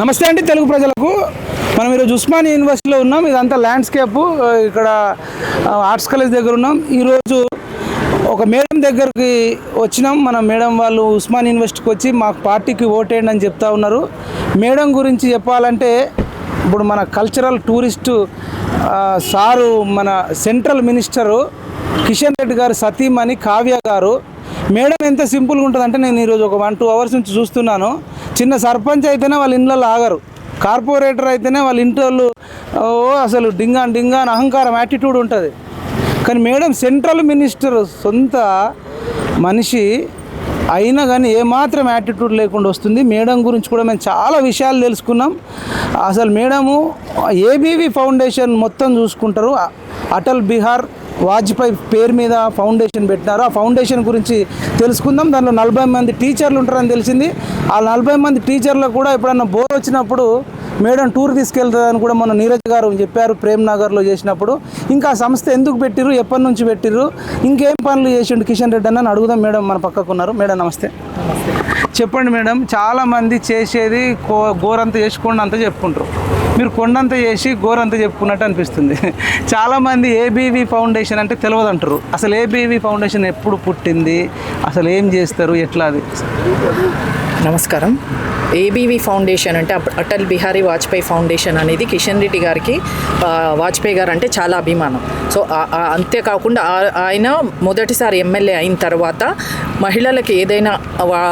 నమస్తే అండి తెలుగు ప్రజలకు. మనం ఈరోజు ఉస్మానియా యూనివర్సిటీలో ఉన్నాం. ఇదంతా ల్యాండ్స్కేప్. ఇక్కడ ఆర్ట్స్ కాలేజ్ దగ్గర ఉన్నాం. ఈరోజు ఒక మేడం దగ్గరికి వచ్చినాం. మన మేడం వాళ్ళు ఉస్మాన్ యూనివర్సిటీకి వచ్చి మాకు పార్టీకి ఓటేయండి అని చెప్తా ఉన్నారు. మేడం గురించి చెప్పాలంటే ఇప్పుడు మన కల్చరల్ టూరిస్టు సారు మన సెంట్రల్ మినిస్టరు కిషన్ రెడ్డి గారు సతీమణి కావ్య గారు. మేడం ఎంత సింపుల్గా ఉంటుందంటే నేను ఈరోజు ఒక వన్ టూ అవర్స్ నుంచి చూస్తున్నాను. చిన్న సర్పంచ్ అయితేనే వాళ్ళ ఇంట్లో ఆగరు. కార్పొరేటర్ అయితేనే వాళ్ళ ఇంటి వాళ్ళు ఓ అసలు డింగాన్ డింగాన్ అహంకారం యాటిట్యూడ్ ఉంటుంది. కానీ మేడం సెంట్రల్ మినిస్టర్ సొంత మనిషి అయినా కానీ ఏమాత్రం యాటిట్యూడ్ లేకుండా వస్తుంది. మేడం గురించి కూడా మేము చాలా విషయాలు తెలుసుకున్నాం. అసలు మేడము ఏబీవీ ఫౌండేషన్ మొత్తం చూసుకుంటారు. అటల్ బిహార్ వాజ్పేయి పేరు మీద ఫౌండేషన్ పెట్టినారు. ఆ ఫౌండేషన్ గురించి తెలుసుకుందాం. దాంట్లో నలభై మంది టీచర్లు ఉంటారని తెలిసింది. ఆ నలభై మంది టీచర్లకు కూడా ఎప్పుడన్నా బోర్ వచ్చినప్పుడు మేడం టూర్ తీసుకెళ్తుందని కూడా మన నీరజ్ గారు చెప్పారు ప్రేమ్ నగర్లో చేసినప్పుడు. ఇంకా సంస్థ ఎందుకు పెట్టిర్రు ఎప్పటి నుంచి పెట్టిర్రు ఇంకేం పనులు చేసిండు కిషన్ రెడ్డి అని అడుగుదాం మేడం మన పక్కకు ఉన్నారు. మేడం నమస్తే. చెప్పండి మేడం చాలా మంది చేసేది కో గోరంత చేసి కొండంత చెప్పుకుంటారు. మీరు కొండంత చేసి గోరంత చెప్పుకున్నట్టు అనిపిస్తుంది. చాలామంది ఏబీవీ ఫౌండేషన్ అంటే తెలియదు అంటారు అసలు ఏబీవీ ఫౌండేషన్ ఎప్పుడు పుట్టింది అసలు ఏం చేస్తారు ఎట్లా అది? నమస్కారం. ఏబీవీ ఫౌండేషన్ అంటే అటల్ బిహారీ వాజ్పేయి ఫౌండేషన్ అనేది కిషన్ రెడ్డి గారికి వాజ్పేయి గారు అంటే చాలా అభిమానం. సో అంతేకాకుండా ఆ- ఆయన మొదటిసారి ఎమ్మెల్యే అయిన తర్వాత మహిళలకు ఏదైనా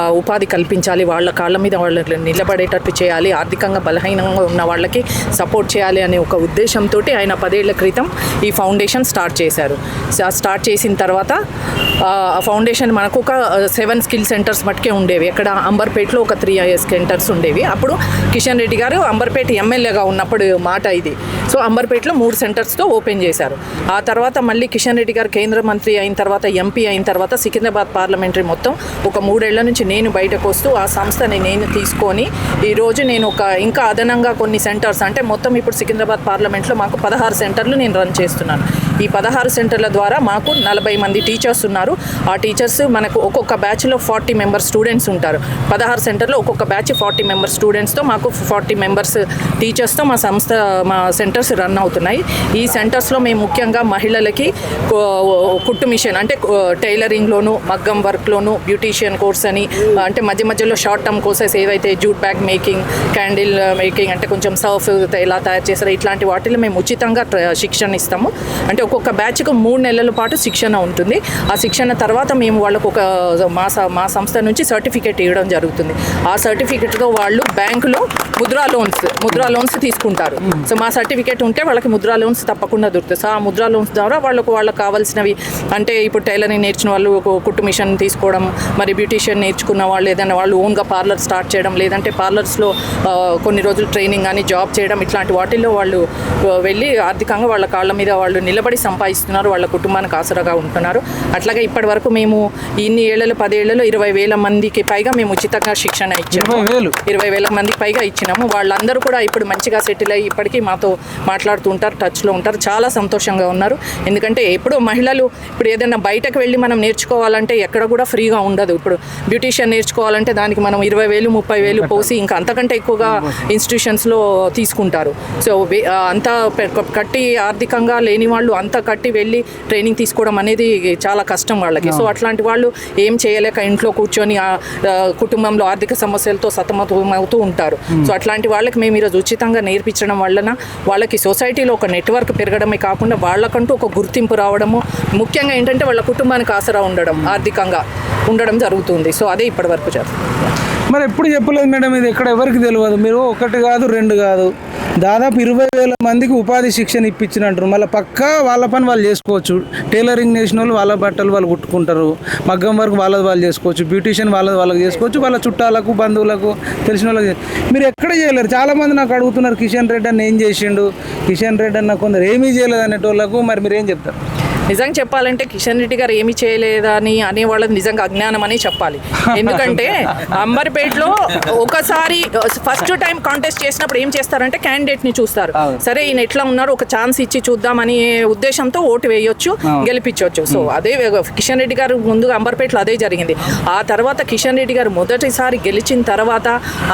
ఉపాధి కల్పించాలి వాళ్ళ కాళ్ళ మీద వాళ్ళని నిలబడేటట్టు చేయాలి ఆర్థికంగా బలహీనంగా ఉన్న వాళ్ళకి సపోర్ట్ చేయాలి అనే ఒక ఉద్దేశంతో ఆయన పదేళ్ళ క్రితం ఈ ఫౌండేషన్ స్టార్ట్ చేశారు. స్టార్ట్ చేసిన తర్వాత ఆ ఫౌండేషన్ మనకు ఒక సెవెన్ స్కిల్ సెంటర్స్ మటుకే ఉండేవి. ఇక్కడ అంబర్పేటలో ఒక త్రీ సెంటర్స్ ఉండేవి. అప్పుడు కిషన్ రెడ్డి గారు అంబర్పేట ఎమ్మెల్యేగా ఉన్నప్పుడు మాట ఇది. సో అంబర్పేటలో మూడు సెంటర్స్తో ఓపెన్ చేశారు. ఆ తర్వాత మళ్ళీ కిషన్ రెడ్డి గారు కేంద్ర మంత్రి అయిన తర్వాత ఎంపీ అయిన తర్వాత సికింద్రాబాద్ పార్లమెంటరీ మొత్తం ఒక మూడేళ్ళ నుంచి నేను బయటకు వస్తూ ఆ సంస్థని నేను తీసుకొని ఈరోజు నేను ఒక ఇంకా అదనంగా కొన్ని సెంటర్స్ అంటే మొత్తం ఇప్పుడు సికింద్రాబాద్ పార్లమెంట్లో మాకు పదహారు సెంటర్లు నేను రన్ చేస్తున్నాను. ఈ పదహారు సెంటర్ల ద్వారా మాకు నలభై మంది టీచర్స్ ఉన్నారు. ఆ టీచర్స్ మనకు ఒక్కొక్క బ్యాచ్లో ఫార్టీ మెంబర్స్ స్టూడెంట్స్ ఉంటారు. పదహారు సెంటర్లో ఒక్కొక్క బ్యాచ్ ఫార్టీ మెంబర్స్ స్టూడెంట్స్తో మాకు ఫార్టీ మెంబర్స్ టీచర్స్తో మా సంస్థ మా సెంటర్స్ రన్ అవుతున్నాయి. ఈ సెంటర్స్లో మేము ముఖ్యంగా మహిళలకి కుట్టు మిషన్ అంటే టైలరింగ్లోను మగ్గం వర్క్లోను బ్యూటీషియన్ కోర్స్ అని అంటే మధ్య మధ్యలో షార్ట్ టర్మ్ కోర్సెస్ ఏవైతే jute bag making candle making అంటే కొంచెం సర్ఫ్ ఎలా తయారు చేస్తారో ఇట్లాంటి వాటిలో మేము ఉచితంగా శిక్షణ ఇస్తాము. అంటే ఒక్కొక్క బ్యాచ్కు మూడు నెలల పాటు శిక్షణ ఉంటుంది. ఆ శిక్షణ తర్వాత మేము వాళ్ళకు ఒక మా మా సంస్థ నుంచి సర్టిఫికేట్ ఇవ్వడం జరుగుతుంది. ఆ సర్టిఫికేట్తో వాళ్ళు బ్యాంకులో ముద్రా లోన్స్ ముద్రా లోన్స్ తీసుకుంటారు. సో మా సర్టిఫికేట్ ఉంటే వాళ్ళకి ముద్రా లోన్స్ తప్పకుండా దొరుకుతుంది సో ఆ ముద్రా లోన్స్ ద్వారా వాళ్ళకు వాళ్ళకి కావాల్సినవి అంటే ఇప్పుడు టైలరింగ్ నేర్చిన వాళ్ళు ఒక కుట్టు మిషన్ తీసుకోవడం మరి బ్యూటీషియన్ నేర్చుకున్న వాళ్ళు ఏదైనా వాళ్ళు ఓన్గా పార్లర్ స్టార్ట్ చేయడం లేదంటే పార్లర్స్లో కొన్ని రోజులు ట్రైనింగ్ కానీ జాబ్ చేయడం ఇట్లాంటి వాటిల్లో వాళ్ళు వెళ్ళి ఆర్థికంగా వాళ్ళ కాళ్ళ మీద వాళ్ళు నిలబడి సంపాదిస్తున్నారు. వాళ్ళ కుటుంబానికి ఆసరాగా ఉంటున్నారు. అట్లాగే ఇప్పటి వరకు మేము ఇన్ని ఏళ్ళలో పదేళ్ళలో ఇరవై వేల మందికి పైగా మేము ఉచితంగా శిక్షణ ఇచ్చాము. వేలు ఇరవై వేల మందికి పైగా ఇచ్చినాము. వాళ్ళందరూ కూడా ఇప్పుడు మంచిగా సెటిల్ అయ్యి ఇప్పటికీ మాతో మాట్లాడుతూ ఉంటారు టచ్లో ఉంటారు. చాలా సంతోషంగా ఉన్నారు. ఎందుకంటే ఎప్పుడు మహిళలు ఇప్పుడు ఏదైనా బయటకు వెళ్ళి మనం నేర్చుకోవాలంటే ఎక్కడ కూడా ఫ్రీగా ఉండదు. ఇప్పుడు బ్యూటీషియన్ నేర్చుకోవాలంటే దానికి మనం ఇరవై వేలు ముప్పై వేలు పోసి ఇంకా అంతకంటే ఎక్కువగా ఇన్స్టిట్యూషన్స్లో తీసుకుంటారు. సో అంతా కట్టి ఆర్థికంగా లేని వాళ్ళు అంతా కట్టి వెళ్ళి ట్రైనింగ్ తీసుకోవడం అనేది చాలా కష్టం వాళ్ళకి. సో అట్లాంటి వాళ్ళు ఏం చేయలేక ఇంట్లో కూర్చొని కుటుంబంలో ఆర్థిక సమస్యలతో సతమతమవుతూ ఉంటారు. సో అట్లాంటి వాళ్ళకి మేము ఈరోజు ఉచితంగా నేర్పించడం వలన వాళ్ళకి సొసైటీలో ఒక నెట్వర్క్ పెరగడమే కాకుండా వాళ్ళకంటూ ఒక గుర్తింపు రావడము ముఖ్యంగా ఏంటంటే వాళ్ళ కుటుంబానికి ఆసరా ఉండడం ఆర్థికంగా ఉండడం జరుగుతుంది. సో అదే ఇప్పటివరకు జరుగుతుంది. మరి ఎప్పుడు చెప్పలేదు మేడం ఇది ఎక్కడ ఎవరికి తెలియదు మీరు ఒకటి కాదు రెండు కాదు. దాదాపు ఇరవై వేల మందికి ఉపాధి శిక్షణ ఇప్పించినట్టు. మళ్ళీ పక్కా వాళ్ళ పని వాళ్ళు చేసుకోవచ్చు. టైలరింగ్ చేసిన వాళ్ళు వాళ్ళ బట్టలు వాళ్ళు కుట్టుకుంటారు. మగ్గం వరకు వాళ్ళది వాళ్ళు చేసుకోవచ్చు. బ్యూటీషియన్ వాళ్ళది వాళ్ళకి చేసుకోవచ్చు. వాళ్ళ చుట్టాలకు బంధువులకు తెలిసిన వాళ్ళకి మీరు ఎక్కడ చేయలేరు. చాలామంది నాకు అడుగుతున్నారు కిషన్ రెడ్డి అన్న ఏం చేసిండు? కిషన్ రెడ్డి అన్న కొందరు ఏమీ చేయలేదు అనేటోళ్ళకు మరి మీరు ఏం చెప్తారు? నిజంగా చెప్పాలంటే కిషన్ రెడ్డి గారు ఏమి చేయలేదని అనే వాళ్ళది నిజంగా అజ్ఞానం అని చెప్పాలి. ఎందుకంటే అంబర్పేటలో ఒకసారి ఫస్ట్ టైం కాంటెస్ట్ చేసినప్పుడు ఏం చేస్తారంటే క్యాండిడేట్ని చూస్తారు. సరే ఈయన ఎట్లా ఉన్నారు ఒక ఛాన్స్ ఇచ్చి చూద్దామని ఉద్దేశంతో ఓటు వేయొచ్చు. గెలిపించవచ్చు సో అదే కిషన్ రెడ్డి గారు ముందుగా అంబర్పేటలో అదే జరిగింది. ఆ తర్వాత కిషన్ రెడ్డి గారు మొదటిసారి గెలిచిన తర్వాత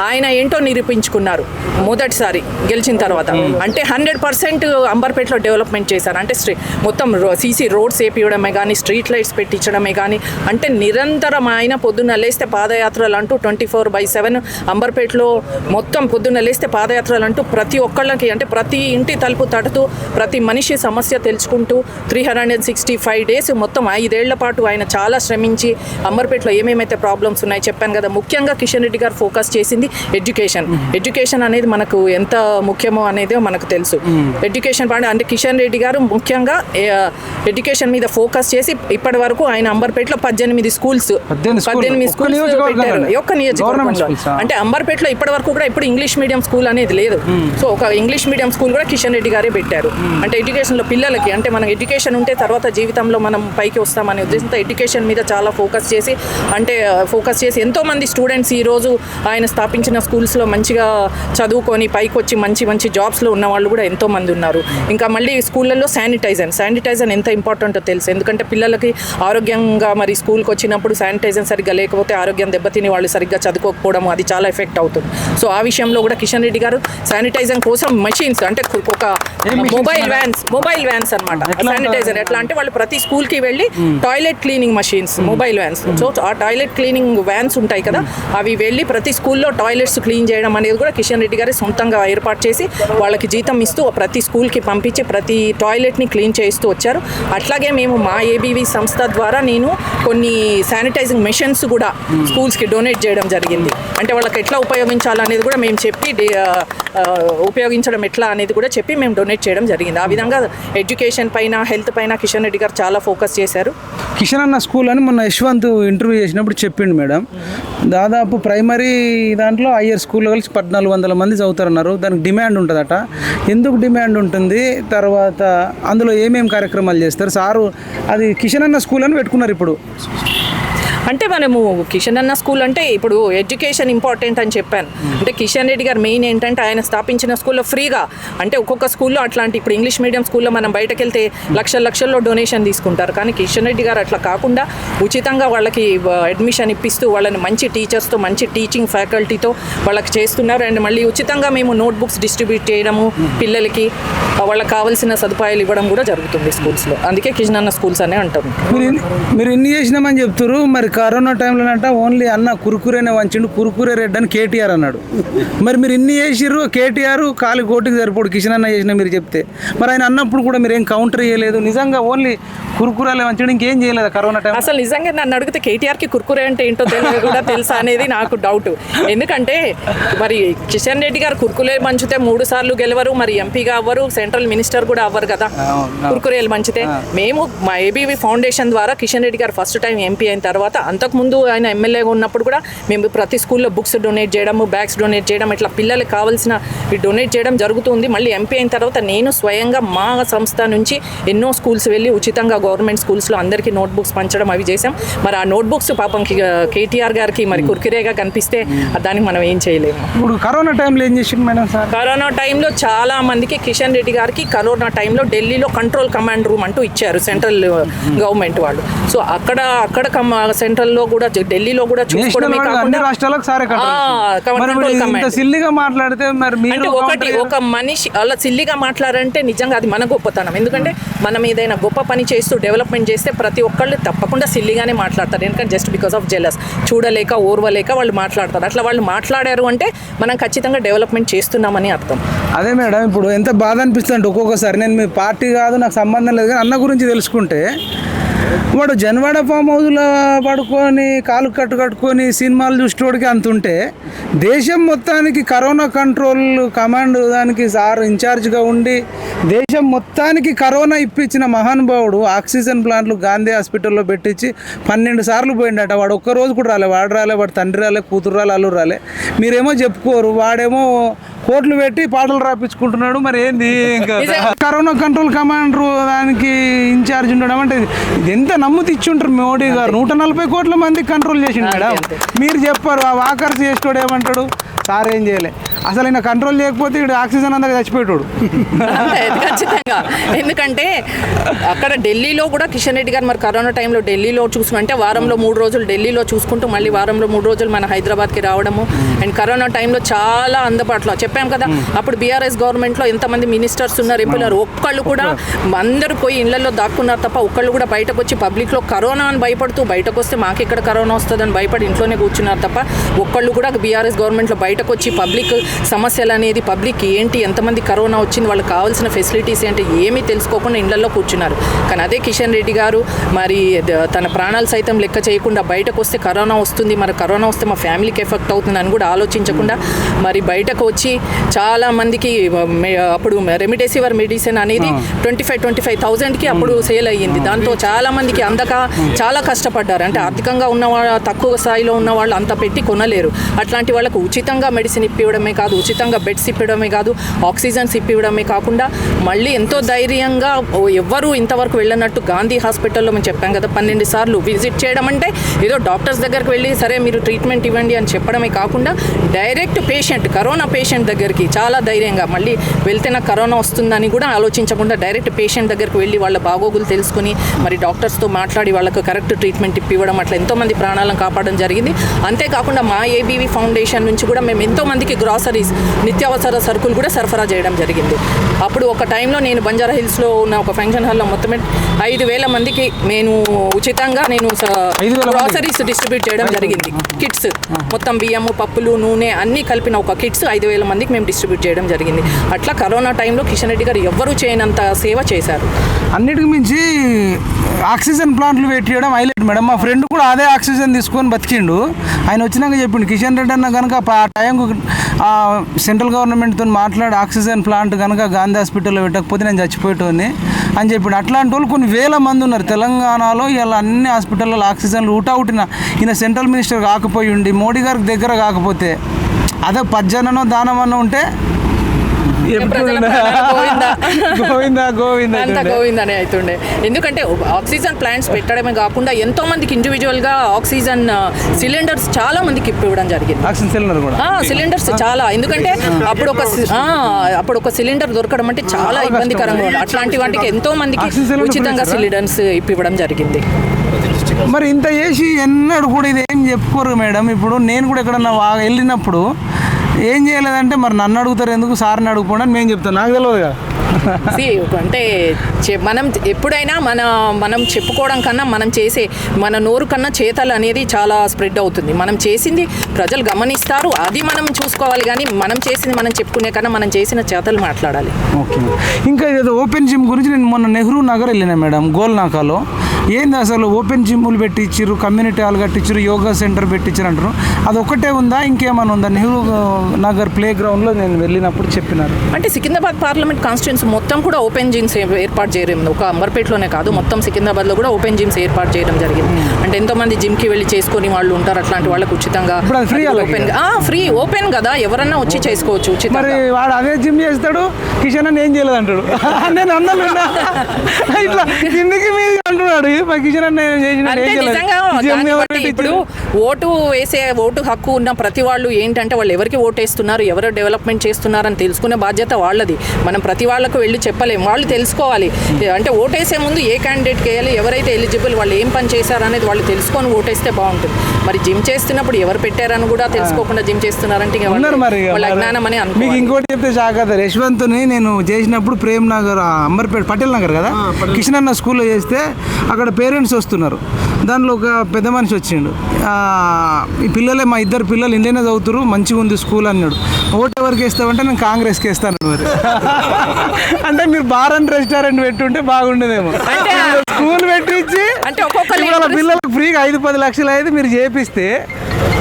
ఆయన ఏంటో నిరూపించుకున్నారు. మొదటిసారి గెలిచిన తర్వాత. అంటే హండ్రెడ్ పర్సెంట్ అంబర్పేటలో డెవలప్మెంట్ చేశారు. అంటే మొత్తం సీసీ రోడ్స్ వేపియడమే కానీ స్ట్రీట్ లైట్స్ పెట్టించడమే కానీ అంటే నిరంతరం ఆయన పొద్దున్న లేస్తే పాదయాత్రలు అంటూ ట్వంటీ ఫోర్ బై సెవెన్ అంబర్పేటలో మొత్తం పొద్దున్న లేస్తే పాదయాత్రలు అంటూ ప్రతి ఒక్కళ్ళకి అంటే ప్రతి ఇంటి తలుపు తడుతూ ప్రతి మనిషి సమస్య తెలుసుకుంటూ three hundred sixty five days మొత్తం ఐదేళ్ళ పాటు ఆయన చాలా శ్రమించి అంబర్పేటలో ఏమేమైతే ప్రాబ్లమ్స్ ఉన్నాయి చెప్పాను కదా. ముఖ్యంగా కిషన్ రెడ్డి గారు ఫోకస్ చేసింది ఎడ్యుకేషన్ ఎడ్యుకేషన్ అనేది మనకు ఎంత ముఖ్యమో అనేది మనకు తెలుసు. ఎడ్యుకేషన్ అంటే కిషన్ రెడ్డి గారు ముఖ్యంగా ఎడ్యుకేషన్ మీద ఫోకస్ చేసి ఇప్పటి వరకు ఆయన అంబర్పేటలో పద్దెనిమిది స్కూల్స్ పద్దెనిమిది స్కూల్స్? పెట్టారు. ఒక్క నియోజకవర్గంలో? అంటే అంబర్పేటలో ఇప్పటి వరకు కూడా ఇప్పుడు ఇంగ్లీష్ మీడియం స్కూల్ అనేది లేదు. సో ఒక ఇంగ్లీష్ మీడియం స్కూల్ కూడా కిషన్ రెడ్డి గారే పెట్టారు. అంటే ఎడ్యుకేషన్లో పిల్లలకి అంటే మనం ఎడ్యుకేషన్ ఉంటే తర్వాత జీవితంలో మనం పైకి వస్తామనే ఉద్దేశంతో ఎడ్యుకేషన్ మీద చాలా ఫోకస్ చేసి అంటే ఫోకస్ చేసి ఎంతో మంది స్టూడెంట్స్ ఈ రోజు ఆయన స్థాపించిన స్కూల్స్లో మంచిగా చదువుకొని పైకి వచ్చి మంచి మంచి జాబ్స్లో ఉన్న వాళ్ళు కూడా ఎంతో మంది ఉన్నారు. ఇంకా మళ్ళీ స్కూళ్ళల్లో శానిటైజర్ శానిటైజర్ ఎంత ఇంపార్టెంటో తెలుసు. ఎందుకంటే పిల్లలకి ఆరోగ్యంగా మరి స్కూల్కి వచ్చినప్పుడు శానిటైజర్ సరిగ్గా లేకపోతే ఆరోగ్యం దెబ్బతిని వాళ్ళు సరిగ్గా చదువుకోకపోవడం అది చాలా ఎఫెక్ట్ అవుతుంది. సో ఆ విషయంలో కూడా కిషన్ రెడ్డి గారు శానిటైజర్ కోసం మెషిన్స్ అంటే ఒక మొబైల్? వ్యాన్స్ మొబైల్ వ్యాన్స్ అనమాట శానిటైజర్ ఎట్లా అంటే వాళ్ళు ప్రతి స్కూల్కి వెళ్ళి toilet cleaning machines mobile vans. So ఆ టాయిలెట్ క్లీనింగ్ వ్యాన్స్ ఉంటాయి కదా అవి వెళ్ళి ప్రతి స్కూల్లో టాయిలెట్స్ క్లీన్ చేయడం అనేది కూడా కిషన్ రెడ్డి గారి సొంతంగా ఏర్పాటు చేసి వాళ్ళకి జీతం ఇస్తూ ప్రతి స్కూల్కి పంపించి ప్రతి టాయిలెట్ని క్లీన్ చేస్తూ వచ్చారు. అట్లాగే మేము మా ఏబీవీ సంస్థ ద్వారా నేను కొన్ని శానిటైజింగ్ మెషిన్స్ కూడా స్కూల్స్కి డొనేట్ చేయడం జరిగింది. అంటే వాళ్ళకి ఎట్లా ఉపయోగించాలనేది కూడా మేము చెప్పి ఉపయోగించడం ఎట్లా అనేది కూడా చెప్పి మేము డొనేట్ చేయడం జరిగింది. ఆ విధంగా ఎడ్యుకేషన్ పైన హెల్త్ పైన కిషన్ రెడ్డి గారు చాలా ఫోకస్ చేశారు. కిషన్ అన్న స్కూల్ అని మొన్న యశ్వంత్ ఇంటర్వ్యూ చేసినప్పుడు చెప్పిండు మేడం. దాదాపు ప్రైమరీ దాంట్లో హయ్యర్ స్కూల్లో కలిసి పద్నాలుగు వందల మంది చదువుతారన్నారు. దానికి డిమాండ్ ఉంటుందట. ఎందుకు డిమాండ్ ఉంటుంది? తర్వాత అందులో ఏమేమి కార్యక్రమాలు చేస్తారు? సారు. అది కిషన్ అన్న స్కూల్ అని పెట్టుకున్నారు ఇప్పుడు. అంటే మనము కిషన్ అన్న స్కూల్ అంటే ఇప్పుడు ఎడ్యుకేషన్ ఇంపార్టెంట్ అని చెప్పాను. అంటే కిషన్ రెడ్డి గారు మెయిన్ ఏంటంటే ఆయన స్థాపించిన స్కూల్లో ఫ్రీగా. అంటే ఒక్కొక్క స్కూల్లో అట్లాంటి ఇప్పుడు ఇంగ్లీష్ మీడియం స్కూల్లో మనం బయటకు వెళ్తే లక్షల లక్షల్లో డొనేషన్ తీసుకుంటారు. కానీ కిషన్ రెడ్డి గారు అట్లా కాకుండా ఉచితంగా వాళ్ళకి అడ్మిషన్ ఇప్పిస్తూ వాళ్ళని మంచి టీచర్స్తో మంచి టీచింగ్ ఫ్యాకల్టీతో వాళ్ళకి చేస్తున్నారు. అండ్ మళ్ళీ ఉచితంగా మేము నోట్బుక్స్ డిస్ట్రిబ్యూట్ చేయడము పిల్లలకి వాళ్ళకి కావాల్సిన సదుపాయాలు ఇవ్వడం కూడా జరుగుతుంది స్కూల్స్లో అందుకే కిషన్ అన్న స్కూల్స్ అనే అంటాం మీరు ఎన్ని మీరు చేసినామని చెప్తారు మరి కరోనా టైంలోనంట ఓన్లీ అన్న కురుకురేనే వంచిండు కురుకురే రెడ్ అని కేటీఆర్ అన్నాడు. మరి మీరు ఇన్ని చేసిర్రు కేటీఆర్ కాలి కోటికి సరిపోడు కిషన్ అన్న చేసిన మీరు చెప్తే. మరి ఆయన అన్నప్పుడు కూడా మీరు ఏం కౌంటర్ చేయలేదు నిజంగా ఓన్లీ కురుకురాలే వంచడం ఇంకేం చేయలేదు కరోనా టైం అసలు నిజంగా నన్ను అడిగితే కేటీఆర్కి కుర్కురే అంటే ఏంటో తెలియదు కూడా తెలుసా అనేది నాకు డౌట్ ఎందుకంటే మరి కిషన్ రెడ్డి గారు కుర్కురే మంచితే మూడు సార్లు గెలవరు మరి ఎంపీగా అవ్వరు సెంట్రల్ మినిస్టర్ కూడా అవ్వరు కదా. కుర్కురేలు మంచితే మేము మా ఏబీవీ ఫౌండేషన్ ద్వారా కిషన్ రెడ్డి గారు ఫస్ట్ టైం ఎంపీ అయిన తర్వాత అంతకుముందు ఆయన ఎమ్మెల్యేగా ఉన్నప్పుడు కూడా మేము ప్రతి స్కూల్లో బుక్స్ డొనేట్ చేయడము బ్యాగ్స్ డొనేట్ చేయడం ఇట్లా పిల్లలకు కావాల్సిన డొనేట్ చేయడం జరుగుతుంది. మళ్ళీ ఎంపీ అయిన తర్వాత నేను స్వయంగా మా సంస్థ నుంచి ఎన్నో స్కూల్స్ వెళ్ళి ఉచితంగా గవర్నమెంట్ స్కూల్స్లో అందరికీ నోట్ బుక్స్ పంచడం అవి చేసాం మరి ఆ నోట్ బుక్స్ పాపం కేటీఆర్ గారికి మరి కుర్కిరేగా కనిపిస్తే దానికి మనం ఏం చేయలేము. ఇప్పుడు కరోనా టైంలో ఏం చేసిండు మేడం సార్? కరోనా టైంలో చాలా మందికి కిషన్ రెడ్డి గారికి కరోనా టైంలో ఢిల్లీలో కంట్రోల్ కమాండ్ రూమ్ అంటూ ఇచ్చారు సెంట్రల్ గవర్నమెంట్ వాళ్ళు. సో అక్కడ అక్కడ కమ- సెంట్రల్లో కూడా ఢిల్లీలో కూడా చూసుకోవడమే కాకుండా రాష్ట్రాలకు సారే. సిల్లిగా మాట్లాడితే మరి అంటే మీరు ఒకటి ఒక మనిషి అలా సిల్లిగా మాట్లాడంటే నిజంగా అది మన గొప్పతనం. ఎందుకంటే మనం ఏదైనా గొప్ప పని చేస్తూ డెవలప్మెంట్ చేస్తే ప్రతి ఒక్కళ్ళు తప్పకుండా సిల్లిగానే మాట్లాడతారు. ఎందుకంటే జస్ట్ బికాస్ ఆఫ్ జెలస్ చూడలేక ఓర్వలేక వాళ్ళు మాట్లాడతారు. అట్లా వాళ్ళు మాట్లాడారు అంటే మనం ఖచ్చితంగా డెవలప్మెంట్ చేస్తున్నామని అర్థం. అదే మేడం ఇప్పుడు ఎంత బాధ అనిపిస్తుంది అంటే ఒక్కొక్కసారి. నేను మీ పార్టీ కాదు నాకు సంబంధం లేదు కానీ అన్న గురించి తెలుసుకుంటే వాడు జన్వాడ ఫామ్ హౌస్లో పడుకొని కాలు కట్టు కట్టుకొని సినిమాలు చూసేటోడికి అంత ఉంటే దేశం మొత్తానికి కరోనా కంట్రోల్ కమాండ్ దానికి సార్ ఇన్ఛార్జ్గా ఉండి దేశం మొత్తానికి కరోనా ఇప్పించిన మహానుభావుడు ఆక్సిజన్ ప్లాంట్లు గాంధీ హాస్పిటల్లో పెట్టించి పన్నెండు సార్లు పోయిండట. వాడు ఒక్క రోజు కూడా రాలే. వాడు రాలే వాడు తండ్రి రాలే కూతురు రాలే అల్లుడు రాలే. మీరేమో చెప్పుకోరు. వాడేమో కోట్లు పెట్టి పాటలు రాపించుకుంటున్నాడు. మరి ఏంది. కరోనా కంట్రోల్ కమాండర్ దానికి ఇన్ఛార్జ్ ఉండడం అంటే ఇది ఎంత నమ్ముతి ఇచ్చుంటారు మోడీ గారు. నూట నలభై కోట్ల మంది కంట్రోల్ చేసిండు మేడం. మీరు చెప్పారు ఆ వాకర్స్ చేసేటోడు ఏమంటాడు? సార్ ఏం చేయలే. అసలు ఆయన కంట్రోల్ లేకపోతే ఇక్కడ ఆక్సిజన్ అందరికి చచ్చిపోయేటోడు. ఖచ్చితంగా. ఎందుకంటే అక్కడ ఢిల్లీలో కూడా కిషన్ రెడ్డి గారు మరి కరోనా టైంలో ఢిల్లీలో చూసుకుంటే వారంలో మూడు రోజులు ఢిల్లీలో చూసుకుంటూ మళ్ళీ వారంలో మూడు రోజులు మన హైదరాబాద్కి రావడము. అండ్ కరోనా టైంలో చాలా అందుబాటులో చెప్పాం కదా అప్పుడు బీఆర్ఎస్ గవర్నమెంట్లో ఎంతమంది మినిస్టర్స్ ఉన్నారు ఎంపీలు ఒక్కళ్ళు కూడా అందరూ పోయి ఇళ్ళలో దాక్కున్నారు తప్ప ఒక్కళ్ళు కూడా బయటకు వచ్చి పబ్లిక్లో కరోనా అని భయపడుతూ బయటకు వస్తే మాకు ఇక్కడ కరోనా వస్తుందని భయపడి ఇంట్లోనే కూర్చున్నారు తప్ప ఒక్కళ్ళు కూడా బీఆర్ఎస్ గవర్నమెంట్లో బయటకు వచ్చి పబ్లిక్ సమస్యలు అనేది పబ్లిక్ ఏంటి ఎంతమంది కరోనా వచ్చింది వాళ్ళకి కావాల్సిన ఫెసిలిటీస్ ఏంటి ఏమీ తెలుసుకోకుండా ఇళ్ళలో కూర్చున్నారు. కానీ అదే కిషన్ రెడ్డి గారు మరి తన ప్రాణాలు సైతం లెక్క చేయకుండా బయటకు వస్తే కరోనా వస్తుంది మరి కరోనా వస్తే మా ఫ్యామిలీకి ఎఫెక్ట్ అవుతుంది అని కూడా ఆలోచించకుండా మరి బయటకు వచ్చి చాలా మందికి అప్పుడు రెమిడెసివర్ మెడిసిన్ అనేది ట్వంటీ ఫైవ్ ట్వంటీ ఫైవ్ థౌజండ్కి అప్పుడు సేల్ అయ్యింది. దాంతో చాలా మందికి అందక చాలా కష్టపడ్డారు. అంటే ఆర్థికంగా ఉన్న తక్కువ స్థాయిలో ఉన్న వాళ్ళు అంత పెట్టి కొనలేరు. అట్లాంటి వాళ్ళకు ఉచితంగా మెడిసిన్ ఇప్పివ్వడమే కాదు ఉచితంగా బెడ్స్ ఇప్పివ్వడమే కాదు ఆక్సిజన్స్ ఇప్పివ్వడమే కాకుండా మళ్ళీ ఎంతో ధైర్యంగా ఓ ఎవ్వరూ ఇంతవరకు వెళ్ళనట్టు గాంధీ హాస్పిటల్లో మేము చెప్పాం కదా పన్నెండు సార్లు విజిట్ చేయడం అంటే ఏదో డాక్టర్స్ దగ్గరికి వెళ్ళి సరే మీరు ట్రీట్మెంట్ ఇవ్వండి అని చెప్పడమే కాకుండా డైరెక్ట్ పేషెంట్ కరోనా పేషెంట్ దగ్గరికి చాలా ధైర్యంగా మళ్ళీ వెళ్తే నాకు కరోనా వస్తుందని కూడా ఆలోచించకుండా డైరెక్ట్ పేషెంట్ దగ్గరికి వెళ్ళి వాళ్ళ బాగోగులు తెలుసుకుని మరి డాక్టర్స్తో మాట్లాడి వాళ్ళకు కరెక్ట్ ట్రీట్మెంట్ ఇప్పివ్వడం అట్లా ఎంతోమంది ప్రాణాలను కాపాడడం జరిగింది. అంతేకాకుండా మా ఏబీవీ ఫౌండేషన్ నుంచి కూడా మేము ఎంతోమందికి గ్రాసరీ గ్రాసరీస్ నిత్యావసర సరుకులు కూడా సరఫరా చేయడం జరిగింది. అప్పుడు ఒక టైంలో నేను బంజారా హిల్స్లో ఉన్న ఒక ఫంక్షన్ హాల్లో మొత్తం ఐదు వేల మందికి నేను ఉచితంగా నేను? గ్రాసరీస్ డిస్ట్రిబ్యూట్ చేయడం జరిగింది. కిట్స్ మొత్తం బియ్యము పప్పులు నూనె అన్నీ కలిపిన ఒక కిట్స్ ఐదు వేల మందికి మేము డిస్ట్రిబ్యూట్ చేయడం జరిగింది. అట్లా కరోనా టైంలో కిషన్ రెడ్డి గారు ఎవ్వరూ చేయనంత సేవ చేశారు. అన్నిటికి మించి ఆక్సిజన్ ప్లాంట్లు పెట్టియడం హైలైట్ మేడం మా ఫ్రెండ్ కూడా అదే ఆక్సిజన్ తీసుకొని బతికిండు. ఆయన వచ్చినాక చెప్పిండు కిషన్ రెడ్డి అన్న కనుక ఆ టైంకు సెంట్రల్ గవర్నమెంట్తో మాట్లాడి ఆక్సిజన్ ప్లాంట్ కనుక గాంధీ హాస్పిటల్లో పెట్టకపోతే నేను చచ్చిపోయేటోని అని చెప్పి అట్లాంటి వాళ్ళు కొన్ని వేల మంది ఉన్నారు. తెలంగాణలో ఇలా అన్ని హాస్పిటల్లో ఆక్సిజన్లు ఊటౌటిన ఈయన సెంట్రల్ మినిస్టర్ కాకపోయి ఉండి మోడీ గారికి దగ్గర కాకపోతే అదే పజ్జననో దానమన్నో ఉంటే గోవిందా. గోవిందా గోవిందా అంత గోవిందనే అవుతుండే. ఎందుకంటే ఆక్సిజన్ ప్లాంట్స్ పెట్టడమే కాకుండా ఎంతో మందికి ఇండివిజువల్గా ఆక్సిజన్ సిలిండర్స్ చాలా మందికి ఇవ్వడం జరిగింది. ఆక్సిజన్ సిలిండర్ కూడా. సిలిండర్స్ చాలా. ఎందుకంటే అప్పుడు ఒక అప్పుడు ఒక సిలిండర్ దొరకడం అంటే చాలా ఇబ్బందికరంగా ఉంది అట్లాంటి వాటికి ఎంతో మందికి ఉచితంగా సిలిండర్స్ ఇప్పివ్వడం జరిగింది. మరి ఇంత చేసి ఎన్నడూ కూడా ఇది ఏం చెప్పుకోరు మేడం. ఇప్పుడు నేను కూడా ఎక్కడన్నా వెళ్ళినప్పుడు ఏం చేయలేదంటే మరి నన్ను అడుగుతారు ఎందుకు సార్ని అడుగుకోండి అని మేము చెప్తాను నాకు తెలియదు కదా See, అంటే మనం ఎప్పుడైనా మన మనం చెప్పుకోవడం కన్నా మనం చేసే మన నోరు కన్నా చేతలు అనేది చాలా స్ప్రెడ్ అవుతుంది. మనం చేసింది ప్రజలు గమనిస్తారు అది మనం చూసుకోవాలి కానీ మనం చేసింది మనం చెప్పుకునే కన్నా మనం చేసిన చేతలు మాట్లాడాలి. ఓకే. ఇంకా ఏదో ఓపెన్ జిమ్ గురించి నేను మొన్న నెహ్రూ నగర్ వెళ్ళిన మేడం గోల్నాకాలో. ఏంది అసలు ఓపెన్ జిమ్లు పెట్టించారు కమ్యూనిటీ హాల్ కట్టించారు యోగా సెంటర్ పెట్టించారు అంటారు. అది ఒక్కటే ఉందా? ఇంకేమైనా ఉందా? నెహ్రూ నగర్ ప్లే గ్రౌండ్లో నేను వెళ్ళినప్పుడు చెప్పినారు. అంటే సికింద్రాబాద్ పార్లమెంట్ కాన్స్టిట్యున్సీ మొత్తం కూడా ఓపెన్ జిమ్స్ ఏర్పాటు చేయడం ఒక అంబర్పేటలోనే కాదు మొత్తం సికింద్రాబాద్లో కూడా ఓపెన్ జిమ్స్ ఏర్పాటు చేయడం జరిగింది. అంటే ఎంతో మంది జిమ్కి వెళ్ళి చేసుకొని వాళ్ళు ఉంటారు అట్లాంటి వాళ్ళకి ఉచితంగా వాళ్ళకి? ఓపెన్ ఫ్రీ ఓపెన్ కదా. ఎవరన్నా వచ్చి చేసుకోవచ్చు మరి వాడు అదే జిమ్ చేస్తాడు కిషన్ అని ఏం చేయలేదు అంటాడు నేను అన్నలు ఇట్లా కిందికి మీద అంటున్నాడు. ఇప్పుడు? ఓటు వేసే ఓటు హక్కు ఉన్న ప్రతి వాళ్ళు ఏంటంటే వాళ్ళు ఎవరికి ఓటు వేస్తున్నారు ఎవరు డెవలప్మెంట్ చేస్తున్నారని తెలుసుకునే బాధ్యత వాళ్ళది. మనం ప్రతి వాళ్ళకు వెళ్ళి చెప్పలేము వాళ్ళు తెలుసుకోవాలి. అంటే ఓటేసే ముందు ఏ క్యాండిడేట్కి వేయాలి ఎవరైతే ఎలిజిబుల్ వాళ్ళు ఏం పని చేశారు అనేది వాళ్ళు తెలుసుకొని ఓటేస్తే బాగుంటుంది. మరి జిమ్ చేస్తున్నప్పుడు ఎవరు పెట్టారని కూడా తెలుసుకోకుండా జిమ్ చేస్తున్నారంటే. వాళ్ళ అజ్ఞానం అని మీకు ఇంకోటి చెప్తే షాక్ యశ్వంత్ని నేను చేసినప్పుడు ప్రేమ్ నగర్ అంబర్పేట పటేల్ నగర్ కదా? కిషన్ అన్న స్కూల్లో చేస్తే అక్కడ పేరెంట్స్ వస్తున్నారు. దానిలో ఒక పెద్ద మనిషి వచ్చిండు. ఆ, ఈ పిల్లలే మా ఇద్దరు పిల్లలు ఇండియనే చదువుతారు మంచిగా ఉంది స్కూల్ అన్నాడు. ఓటు ఎవరికి వేస్తామంటే నేను కాంగ్రెస్కి వేస్తాను మరి. అంటే మీరు బార్ అండ్ రెస్టారెంట్ పెట్టుంటే బాగుండేదేమో. అంటే- స్కూల్ పెట్టించి అంటే ఒక్కొక్క పిల్లలకు ఫ్రీగా ఐదు పది లక్షలు అయితే మీరు చేపిస్తే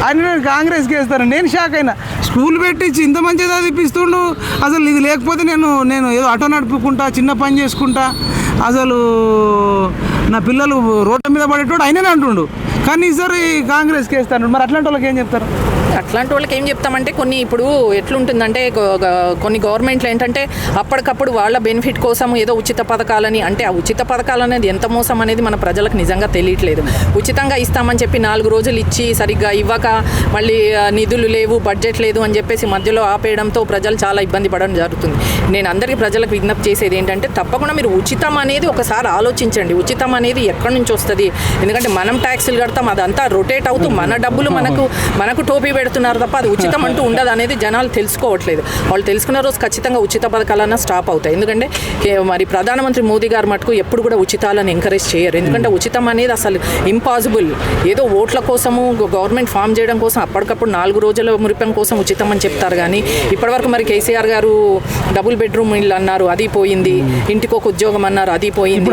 అని నేను కాంగ్రెస్కి వేస్తాను నేను షాక్ అయినా. స్కూల్ పెట్టించి ఇంత మంచిగా చదివిపిస్తుండు. అసలు ఇది లేకపోతే నేను నేను ఏదో ఆటో నడుపుకుంటా చిన్న పని చేసుకుంటా. అసలు నా పిల్లలు రోడ్ల మీద పడేటోడు అయిననే అంటుండు. కానీ ఈసారి కాంగ్రెస్కి వేస్తాను మరి అట్లాంటి వాళ్ళకి ఏం చెప్తారు? అట్లాంటి వాళ్ళకి ఏం చెప్తామంటే కొన్ని ఇప్పుడు ఎట్లుంటుందంటే కొన్ని గవర్నమెంట్లు ఏంటంటే అప్పటికప్పుడు వాళ్ళ బెనిఫిట్ కోసం ఏదో ఉచిత పథకాలని అంటే ఆ ఉచిత పథకాలు అనేది ఎంత మోసం అనేది మన ప్రజలకు నిజంగా తెలియట్లేదు. ఉచితంగా ఇస్తామని చెప్పి నాలుగు రోజులు ఇచ్చి సరిగ్గా ఇవ్వక మళ్ళీ నిధులు లేవు బడ్జెట్ లేదు అని చెప్పేసి మధ్యలో ఆపేయడంతో ప్రజలు చాలా ఇబ్బంది పడడం జరుగుతుంది. నేను అందరికీ ప్రజలకు విజ్ఞప్తి చేసేది ఏంటంటే తప్పకుండా మీరు ఉచితం అనేది ఒకసారి ఆలోచించండి. ఉచితం అనేది ఎక్కడి నుంచి వస్తుంది? ఎందుకంటే మనం ట్యాక్సులు కడతాం అదంతా రొటేట్ అవుతూ మన డబ్బులు మనకు మనకు టోపీ పెడుతున్నారు తప్ప అది ఉచితం అంటూ ఉండదు అనేది జనాలు తెలుసుకోవట్లేదు. వాళ్ళు తెలుసుకున్న రోజు ఖచ్చితంగా ఉచిత పథకాలన్నా స్టాప్ అవుతాయి. ఎందుకంటే మరి ప్రధానమంత్రి మోదీ గారు మటుకు ఎప్పుడు కూడా ఉచితాలను ఎంకరేజ్ చేయరు. ఎందుకంటే ఉచితం అనేది అసలు ఇంపాసిబుల్ ఏదో ఓట్ల కోసము గవర్నమెంట్ ఫామ్ చేయడం కోసం అప్పటికప్పుడు నాలుగు రోజుల మురిపం కోసం ఉచితం అని చెప్తారు కానీ ఇప్పటివరకు మరి కేసీఆర్ గారు డబుల్ బెడ్రూమ్ ఇల్లు అన్నారు అది పోయింది. ఇంటికి ఒక ఉద్యోగం అన్నారు అది పోయింది.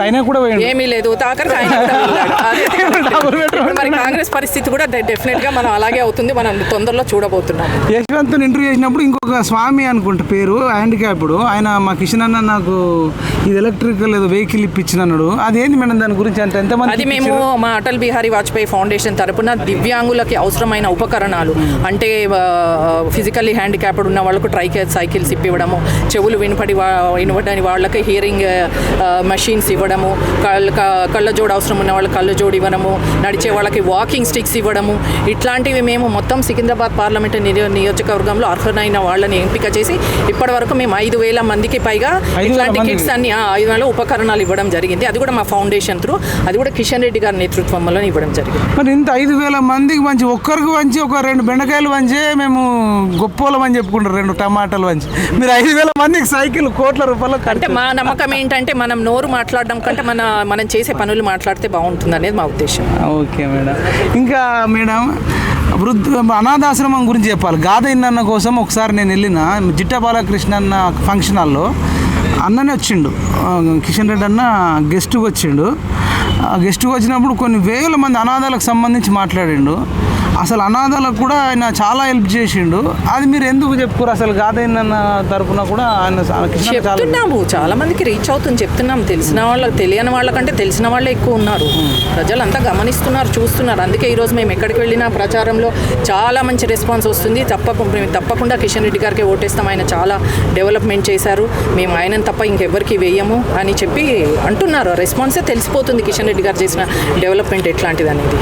ఏమీ లేదు. ఆయన మరి కాంగ్రెస్ పరిస్థితి కూడా డెఫినెట్గా మనం అలాగే అవుతుంది. మనం తొందరలో చూడబోతున్నాం యశ్వంత్ ఇంటర్వ్యూ చేసినప్పుడు ఇంకొక స్వామి అనుకుంటా పేరు హ్యాండిక్యాప్డ్. ఆయన మా కిషన్ అన్న నాకు ఇది ఎలక్ట్రికల్ ఏదో వెహికల్ ఇప్పించిన అన్నాడు. అదేంటి మేడం దాని గురించి అంటే ఎంతమంది అది మేము మా అటల్ బిహారీ వాజ్పేయి ఫౌండేషన్ తరపున దివ్యాంగులకి అవసరమైన ఉపకరణాలు అంటే ఫిజికల్లీ హ్యాండిక్యాప్డ్ ఉన్న వాళ్ళకు ట్రైకేర్ సైకిల్స్ ఇప్పివ్వడము చెవులు వినపడి వినపడని వాళ్ళకి హియరింగ్ మషీన్స్ ఇవ్వడము కళ్ళ క- కళ్ళజోడు అవసరం ఉన్న వాళ్ళకి కళ్ళజోడు ఇవ్వడము నడిచే వాళ్ళకి వాకింగ్ స్టిక్స్ ఇవ్వడము ఇట్లాంటివి మేము మొత్తం సికింద్రాబాద్ పార్లమెంట్ నియో- నియోజకవర్గంలో అర్హులైన వాళ్ళని ఎంపిక చేసి ఇప్పటి వరకు మేము ఐదు వేల మందికి పైగా ఇట్లాంటి? కిట్స్ అన్ని ఐదు వేల ఉపకరణాలు ఇవ్వడం జరిగింది. అది కూడా మా ఫౌండేషన్ త్రూ అది కూడా కిషన్ రెడ్డి గారి నేతృత్వంలో ఇవ్వడం జరిగింది. మరి ఇంత ఐదు వేల మందికి మంచి ఒక్కరికి వంచి ఒక రెండు బెండకాయలు వంచే మేము గొప్పోలం అని చెప్పుకుంటారు రెండు టమాటాలు వంచి మీరు ఐదు వేల మందికి సైకిల్ కోట్ల రూపాయలు అంటే మా నమ్మకం ఏంటంటే మనం నోరు మాట్లాడడం కంటే మన మనం చేసే పనులు మాట్లాడితే బాగుంటుంది అనేది మా ఉద్దేశం. Okay madam. ఇంకా మేడం వృద్ధ అనాథాశ్రమం గురించి చెప్పాలి. గాథ ఇన్నన్న కోసం ఒకసారి నేను వెళ్ళిన జిట్ట బాలకృష్ణ అన్న ఫంక్షన్ హాల్లో అన్ననే వచ్చిండు. కిషన్ రెడ్డి అన్న గెస్ట్కి వచ్చిండు. ఆ గెస్ట్కి వచ్చినప్పుడు కొన్ని వేల మంది అనాథాలకు సంబంధించి మాట్లాడిండు. అసలు అనాథాలకు కూడా ఆయన చాలా హెల్ప్ చేసిండు. అది మీరు ఎందుకు చెప్పుకోరు? అసలు ఇన్నన్న తరపున కూడా ఆయన చెప్తున్నాము. చాలా మందికి రీచ్ అవుతుంది చెప్తున్నాం తెలిసిన వాళ్ళకి తెలియని వాళ్ళకంటే తెలిసిన వాళ్ళే ఎక్కువ ఉన్నారు. ప్రజలంతా గమనిస్తున్నారు చూస్తున్నారు. అందుకే ఈరోజు మేము ఎక్కడికి వెళ్ళినా ప్రచారంలో చాలా మంచి రెస్పాన్స్ వస్తుంది. తప్పకుండా మేము తప్పకుండా కిషన్ రెడ్డి గారికి ఓటేస్తాం. ఆయన చాలా డెవలప్మెంట్ చేశారు. మేము ఆయనను తప్ప ఇంకెవ్వరికి వేయము అని చెప్పి అంటున్నారు. రెస్పాన్సే తెలిసిపోతుంది కిషన్ రెడ్డి గారు చేసిన డెవలప్మెంట్ ఎట్లాంటిది అనేది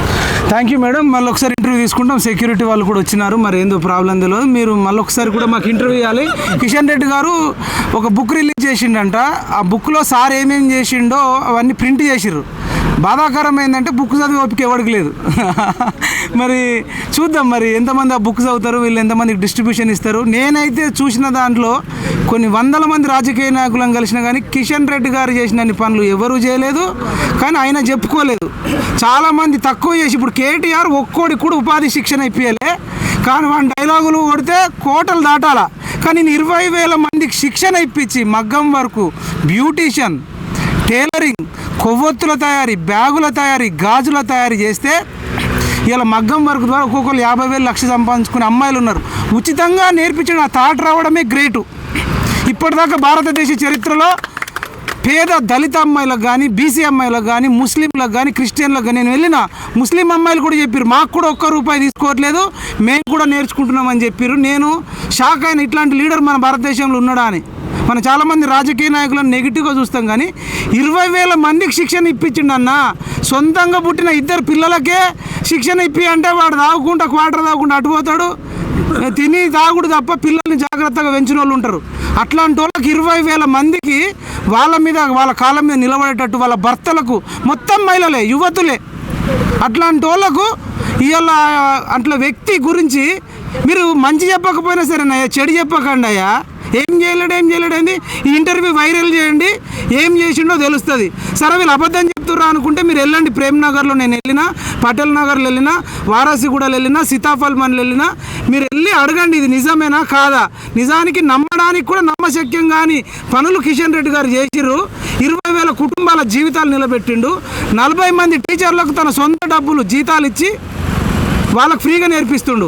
థ్యాంక్ యూ మేడం మళ్ళీ ఒకసారి ఇంటర్వ్యూ తీసుకుంటాం. సెక్యూరిటీ వాళ్ళు కూడా వచ్చినారు. మరి ఏందో ప్రాబ్లం తెలియదు మీరు మళ్ళీ ఒకసారి కూడా మాకు ఇంటర్వ్యూ ఇవ్వాలి. కిషన్ రెడ్డి గారు ఒక బుక్ రిలీజ్ చేసిండంట. ఆ బుక్లో సార్ ఏమేమి చేసిండో అవన్నీ ప్రింట్ చేసిర్రు. బాధాకరం ఏంటంటే బుక్ చదివి ఓపిక ఎవరికి లేదు. మరి చూద్దాం మరి ఎంతమంది ఆ బుక్ చదువుతారు వీళ్ళు ఎంతమందికి డిస్ట్రిబ్యూషన్ ఇస్తారు. నేనైతే చూసిన దాంట్లో కొన్ని వందల మంది రాజకీయ నాయకులను కలిసిన కానీ కిషన్ రెడ్డి గారు చేసిన పనులు ఎవరూ చేయలేదు కానీ ఆయన చెప్పుకోలేదు. చాలామంది తక్కువ చేసి ఇప్పుడు కేటీఆర్ ఒక్కోడికి కూడా ఉపాధి శిక్షణ ఇప్పియలే కానీ వాళ్ళ డైలాగులు కొడితే కోటలు దాటాల. కానీ నేను ఇరవై వేల మందికి శిక్షణ ఇప్పించి మగ్గం వరకు బ్యూటీషియన్ టైలరింగ్ కొవ్వొత్తుల తయారీ బ్యాగుల తయారీ గాజుల తయారీ చేస్తే ఇలా మగ్గం వర్క్ ద్వారా ఒక్కొక్కరు యాభై వేలు లక్ష సంపాదించుకునే అమ్మాయిలు ఉన్నారు. ఉచితంగా నేర్పించిన ఆ థాట్ రావడమే గ్రేటు. ఇప్పటిదాకా భారతదేశ చరిత్రలో పేద దళిత అమ్మాయిలకు కానీ బీసీ అమ్మాయిలకు కానీ ముస్లింలకు కానీ క్రిస్టియన్లకు కానీ నేను వెళ్ళిన ముస్లిం అమ్మాయిలు కూడా చెప్పారు మాకు కూడా ఒక్క రూపాయి తీసుకోవట్లేదు మేము కూడా నేర్చుకుంటున్నామని చెప్పారు నేను షాక్ అయిన ఇట్లాంటి లీడర్ మన భారతదేశంలో ఉన్నాడా అని. మనం చాలామంది రాజకీయ నాయకులను నెగిటివ్గా చూస్తాం కానీ ఇరవై వేల మందికి శిక్షణ ఇప్పించిండు అన్న. సొంతంగా పుట్టిన ఇద్దరు పిల్లలకే శిక్షణ ఇప్పి అంటే వాడు తాగుకుంటా క్వార్టర్ తాగుకుంటా అటుపోతాడు తిని తాగుడు తప్ప పిల్లల్ని జాగ్రత్తగా పెంచిన వాళ్ళు ఉంటారు. అట్లాంటి వాళ్ళకి ఇరవై వేల మందికి వాళ్ళ మీద వాళ్ళ కాళ్ళ మీద నిలబడేటట్టు వాళ్ళ భర్తలకు మొత్తం మహిళలే యువతులే. అట్లాంటి వాళ్ళకు ఇవాళ అట్లా వ్యక్తి గురించి మీరు మంచి చెప్పకపోయినా సరేనయ్యా చెడు చెప్పకండి అయ్యా. ఏం చేయలేడు ఏం చేయలేడు ఈ ఇంటర్వ్యూ వైరల్ చేయండి ఏం చేసిండో తెలుస్తుంది. సరే వీళ్ళు అబద్ధం చెప్తుర్రా అనుకుంటే మీరు వెళ్ళండి. ప్రేమ్ నగర్లో నేను వెళ్ళినా పటేల్ నగర్లో వెళ్ళినా వారాసిగూడలో వెళ్ళినా సీతాఫల్ మన్లు వెళ్ళినా మీరు వెళ్ళి అడగండి ఇది నిజమేనా కాదా? నిజానికి నమ్మడానికి కూడా నమ్మశక్యం కానీ పనులు కిషన్ రెడ్డి గారు చేసిర్రు. ఇరవై వేల కుటుంబాల జీవితాలు నిలబెట్టిండు. నలభై మంది టీచర్లకు తన సొంత డబ్బులు జీతాలు ఇచ్చి వాళ్ళకు ఫ్రీగా నేర్పిస్తుండు.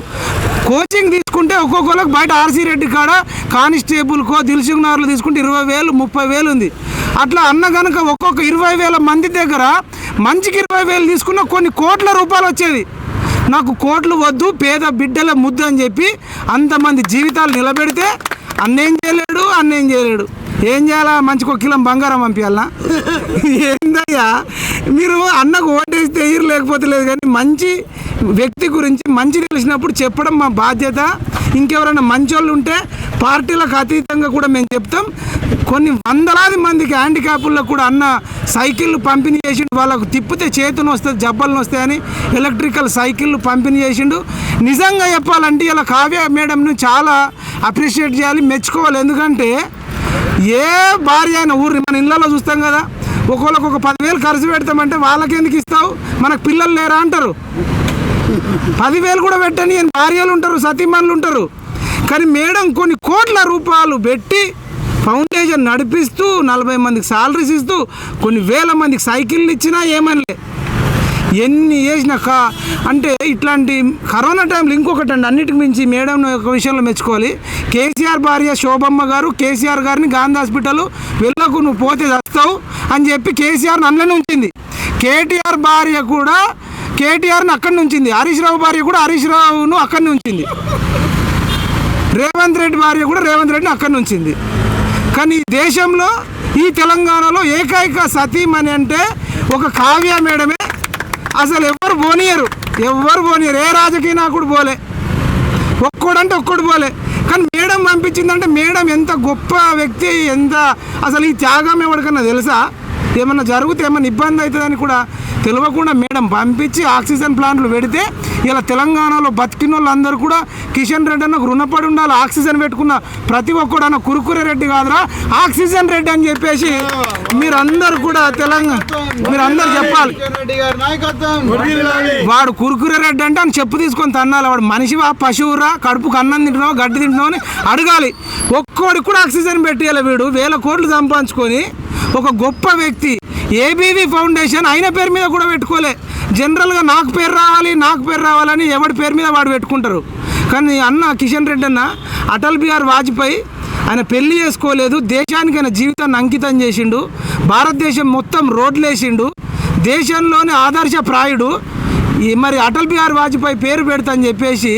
కోచింగ్ తీసుకుంటే ఒక్కొక్కరికి బయట ఆర్సీ రెడ్డి కాడ కానిస్టేబుల్కో కో నగర్లో తీసుకుంటే ఇరవై వేలు ముప్పై వేలు ఉంది. అట్లా అన్న కనుక ఒక్కొక్క ఇరవై వేల మంది దగ్గర మంచికి ఇరవై వేలు తీసుకున్న కొన్ని కోట్ల రూపాయలు వచ్చేది నాకు కోట్లు వద్దు పేద బిడ్డల ముద్దు అని చెప్పి అంతమంది జీవితాలు నిలబెడితే అన్నేం చేయలేడు అన్నేం చేయలేడు. ఏం చేయాలా? మంచి ఒక కిలో బంగారం పంపించాలనా ఏందయ్యా? మీరు అన్నకు ఓటేస్తే ఎయిర్ లేకపోతే లేదు కానీ మంచి వ్యక్తి గురించి మంచి తెలిసినప్పుడు చెప్పడం మా బాధ్యత. ఇంకెవరైనా మంచోళ్ళు ఉంటే పార్టీలకు అతీతంగా కూడా మేము చెప్తాం. కొన్ని వందలాది మందికి హ్యాండిక్యాపుల్లో కూడా అన్న సైకిళ్ళు పంపిణీ చేసిండు. వాళ్ళకు తిప్పితే చేతులు వస్తుంది జబ్బలను వస్తాయని ఎలక్ట్రికల్ సైకిళ్ళు పంపిణీ చేసిండు. నిజంగా చెప్పాలంటే ఇలా కావ్య మేడంను చాలా అప్రిషియేట్ చేయాలి మెచ్చుకోవాలి. ఎందుకంటే ఏ భార్య అయిన ఊరిని మన ఇళ్ళలో చూస్తాం కదా. ఒకళ్ళకి ఒక పదివేలు ఖర్చు పెడతామంటే వాళ్ళకి ఎందుకు ఇస్తావు? మనకు పిల్లలు లేరా అంటారు. పదివేలు కూడా పెట్టని భార్యలు ఉంటారు సతీమణులు ఉంటారు. కానీ మేడం కొన్ని కోట్ల రూపాయలు పెట్టి ఫౌండేషన్ నడిపిస్తూ నలభై మందికి సాలరీస్ ఇస్తూ కొన్ని వేల మందికి సైకిళ్ళు ఇచ్చినా ఏమనలే. ఎన్ని చేసినాక అంటే ఇట్లాంటి కరోనా టైంలో ఇంకొకటి అండి అన్నిటికి మించి మేడం ఒక విషయంలో మెచ్చుకోవాలి. కేసీఆర్ భార్య శోభమ్మ గారు కేసీఆర్ గారిని గాంధీ హాస్పిటల్ వెళ్ళకు నువ్వు పోతే వస్తావు అని చెప్పి కేసీఆర్ నన్ను ఉంచింది. కేటీఆర్ భార్య కూడా కేటీఆర్ని అక్కడి నుంచింది హరీష్ రావు భార్య కూడా హరీష్ రావును అక్కడి నుంచింది రేవంత్ రెడ్డి భార్య కూడా రేవంత్ రెడ్డిని అక్కడి నుంచింది కానీ ఈ దేశంలో ఈ తెలంగాణలో ఏకైక సతీమణి అంటే ఒక కావ్య మేడమే. అసలు ఎవరు పోనీయరు. ఎవరు పోనీయరు. ఏ రాజకీయ నాయకుడు పోలే. ఒక్కడంటే ఒక్కడు పోలే. కానీ మేడం పంపించిందంటే మేడం ఎంత గొప్ప వ్యక్తి ఎంత అసలు ఈ త్యాగం ఎవరికన్నా తెలుసా? ఏమన్నా జరిగితే ఏమన్నా ఇబ్బంది అవుతుందని కూడా తెలియకుండా మేడం పంపించి ఆక్సిజన్ ప్లాంట్లు పెడితే ఇలా తెలంగాణలో బతికిన వాళ్ళందరూ కూడా కిషన్ రెడ్డి అన్న రుణపడి ఉండాలి ఆక్సిజన్ పెట్టుకున్న ప్రతి ఒక్కడు అన్న కురుకురే రెడ్డి కాదురా ఆక్సిజన్ రెడ్డి అని చెప్పేసి మీరందరూ కూడా తెలంగాణ మీరందరూ చెప్పాలి. రెడ్డి గారి నాయకత్వం. వాడు కురుకురే రెడ్డి అంటే అని చెప్పు తీసుకొని తన్నాలి. వాడు మనిషివా పశువురా కడుపుకు అన్నం తింటున్నావు గడ్డి తింటున్నావు అని అడగాలి. ఒక్కోడికి కూడా ఆక్సిజన్ పెట్టేయాలి వీడు. వేల కోట్లు సంపాదించుకొని ఒక గొప్ప వ్యక్తి. ఏబీవీ ఫౌండేషన్ ఆయన పేరు మీద కూడా పెట్టుకోలే. జనరల్గా నాకు పేరు రావాలి నాకు పేరు రావాలని ఎవడి పేరు మీద వాడు పెట్టుకుంటారు. కానీ అన్న కిషన్ రెడ్డి అన్న అటల్ బిహార్ వాజ్పేయి ఆయన పెళ్ళి చేసుకోలేదు దేశానికి ఆయన జీవితాన్ని అంకితం చేసిండు భారతదేశం మొత్తం రోడ్లు వేసిండు దేశంలోని ఆదర్శ ప్రాయుడు ఈ మరి అటల్ బిహార్ వాజ్పేయి పేరు పెడతాని చెప్పేసి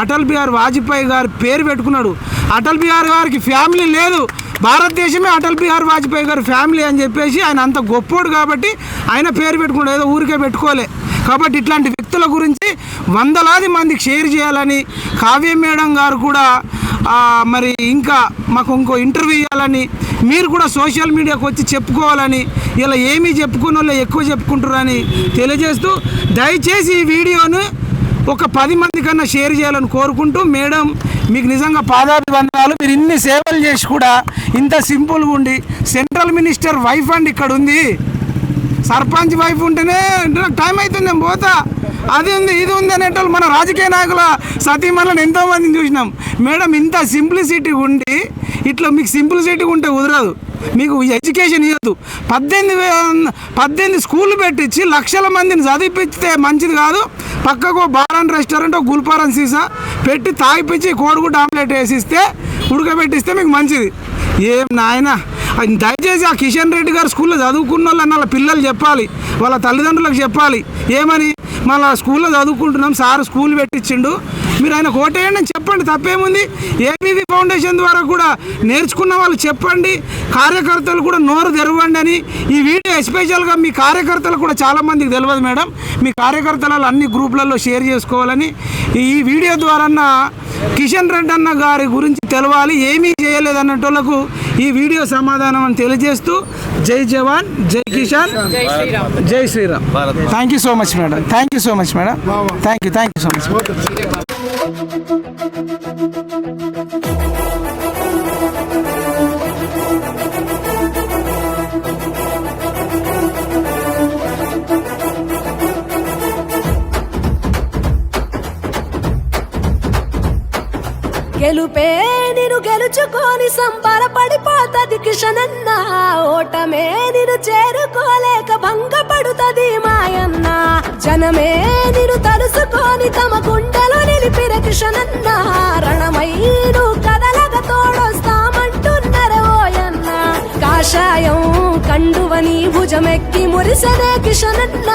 అటల్ బిహార్ వాజ్పేయి గారు పేరు పెట్టుకున్నాడు. అటల్ బిహార్ గారికి ఫ్యామిలీ లేదు భారతదేశమే అటల్ బిహారీ వాజ్పేయి గారి ఫ్యామిలీ అని చెప్పేసి ఆయన అంత గొప్పోడు కాబట్టి ఆయన పేరు పెట్టుకుంటే ఏదో ఊరికే పెట్టుకోలే. కాబట్టి ఇట్లాంటి వ్యక్తుల గురించి వందలాది మందికి షేర్ చేయాలని కావ్య మేడం గారు కూడా మరి ఇంకా మాకు ఇంకో ఇంటర్వ్యూ ఇవ్వాలని మీరు కూడా సోషల్ మీడియాకు వచ్చి చెప్పుకోవాలని ఇలా ఏమీ చెప్పుకున్న వాళ్ళు ఎక్కువ చెప్పుకుంటారని తెలియజేస్తూ దయచేసి ఈ వీడియోను ఒక పది మంది కన్నా షేర్ చేయాలని కోరుకుంటూ మేడం మీకు నిజంగా పాదాభివందనాలు. మీరు ఇన్ని సేవలు చేసి కూడా ఇంత సింపుల్గా ఉండి సెంట్రల్ మినిస్టర్ వైఫ్ అండి ఇక్కడ ఉంది. సర్పంచ్ వైఫ్ ఉంటేనే నాకు టైం అవుతుంది నేను పోతా. అది ఉంది ఇది ఉంది అనేటోళ్ళు మన రాజకీయ నాయకుల సతీమణులను ఎంతోమందిని చూసినాం. మేడం ఇంత సింప్లిసిటీ ఉండి ఇట్లా మీకు సింప్లిసిటీ ఉంటే కుదరదు. మీకు ఎడ్యుకేషన్ ఇవ్వద్దు. పద్దెనిమిది వే- పద్దెనిమిది స్కూళ్ళు పెట్టించి లక్షల మందిని చదివిపిస్తే మంచిది కాదు. పక్కకు బారాన్ రెస్టారెంట్ గుల్పారన్ సీసా పెట్టి తాగిపించి కోడిగుడ్డ ఆమ్లెట్ వేసిస్తే ఉడకబెట్టిస్తే మీకు మంచిది. ఏం నాయనా? దయచేసి ఆ కిషన్ రెడ్డి గారు స్కూల్లో చదువుకున్న వాళ్ళు అన్న వాళ్ళ పిల్లలు చెప్పాలి. వాళ్ళ తల్లిదండ్రులకు చెప్పాలి. ఏమని? మళ్ళీ స్కూల్లో చదువుకుంటున్నాం. సార్ స్కూల్ పెట్టించిండు మీరు ఆయన కోటేయండి అని చెప్పండి. తప్పేముంది? ఏబీవీ ఫౌండేషన్ ద్వారా కూడా నేర్చుకున్న వాళ్ళు చెప్పండి. కార్యకర్తలు కూడా నోరు తెరవండి అని ఈ వీడియో ఎస్పెషల్గా మీ కార్యకర్తలు కూడా చాలామందికి తెలియదు మేడం. మీ కార్యకర్తలు అన్ని గ్రూపులలో షేర్ చేసుకోవాలని ఈ వీడియో ద్వారా కిషన్ రెడ్డి అన్న గారి గురించి తెలవాలి. ఏమీ చేయలేదు అన్నట్టు ఈ వీడియో సమాధానం అని తెలియజేస్తూ జై జవాన్ జై కిషాన్ జై శ్రీరామ్. జై Shriram. Thank you so much madam thank you so much madam thank you thank you so much తెచ్చుకొని గెలుచుకొని సంబరపడిపోతది కిషనన్న. ఓటమే నిన్ను చేరుకోలేక భంగపడుతుంది మాయన్న. జనమే నిన్ను తలుసుకొని తమ గుండెలో నిలిపిన కిషనన్న. రణమైను నువ్వు కదలగ తోడొస్తామంటున్నరే ఓయన్న. కాషాయం కండువని భుజమెక్కి మురిసనే కిషనన్న.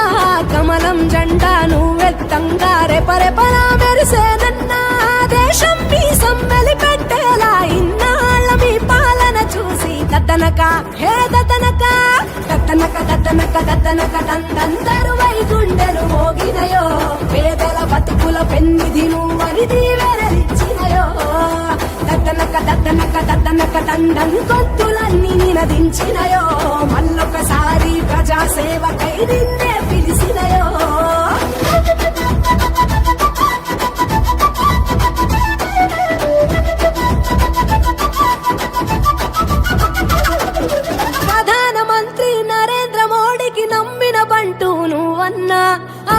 కమలం జెండా నువ్వెత్తంగా రెపరెపలా మెరిసేనన్న దేశం మీ సమ్మెలిపే ఇన్నాళ్ళ మీ పాలన చూసి దత్తనక హే దత్తనక దత్తనక దత్తనక దత్తనక దందందరు వై గుండెలు మోగినయో పేదల బతుకుల పెన్నిధి నువ్వని దీవెనరిచ్చినయో దత్తనక దత్తనక దత్తనక దండం గొంతులన్నీ నినదించినయో మళ్ళొకసారి ప్రజాసేవకై నిన్నే పిలిచినయో.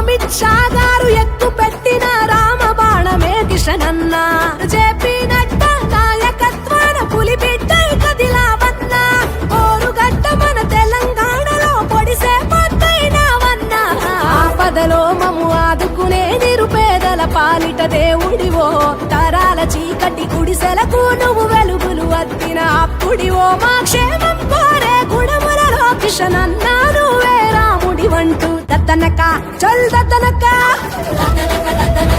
అమిత్ షా గారు ఎక్కు పెట్టిన రామ బాణమే కిషన్ అన్న జేపీ నడ్డా నాయకత్వాన పులి బిడ్డై కదిలావన్నా. ఓరుగడ్డ మన తెలంగాణలో పొడిసే పొద్దైనావన్నా ఆపదలో మము ఆదుకునే నిరుపేదల పాలిట దేవుడివో. తరాల చీకటి గుడిసెలకు నువ్వు వెలుగులు అద్దిన అప్పుడివో. మా క్షేమం కోరే గుణములలో కిషన్ అన్నా నువ్వే రాముడి వంటూ तनका चल तनका।